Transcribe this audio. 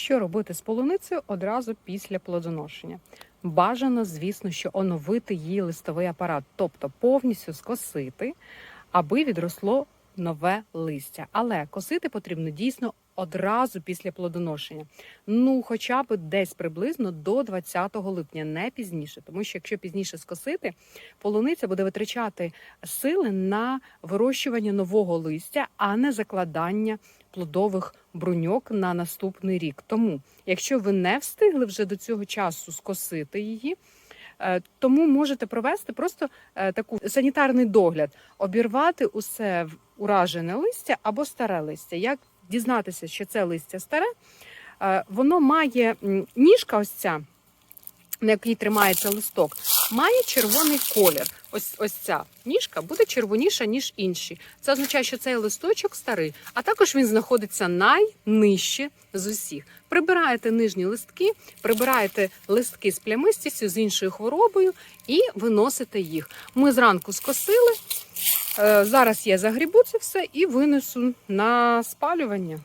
Що робити з полуницею одразу після плодоношення? Бажано, звісно, що оновити її листовий апарат, тобто повністю скосити, аби відросло нове листя. Але косити потрібно дійсно одразу після плодоношення. Ну, хоча б десь приблизно до 20 липня, не пізніше. Тому що якщо пізніше скосити, полуниця буде витрачати сили на вирощування нового листя, а не закладання плодових бруньок на наступний рік. Тому, якщо ви не встигли вже до цього часу скосити її, тому можете провести просто е, таку санітарний догляд, обірвати усе уражене листя або старе листя. Як дізнатися, що це листя старе? Е, Воно має ніжка, ось ця, на якій тримається листок, має червоний колір. Ось ось ця ніжка буде червоніша, ніж інші. Це означає, що цей листочок старий, а також він знаходиться найнижче з усіх. Прибираєте нижні листки, прибираєте листки з плямистістю, з іншою хворобою і виносите їх. Ми зранку скосили. е, Зараз я загрібу це все і винесу на спалювання.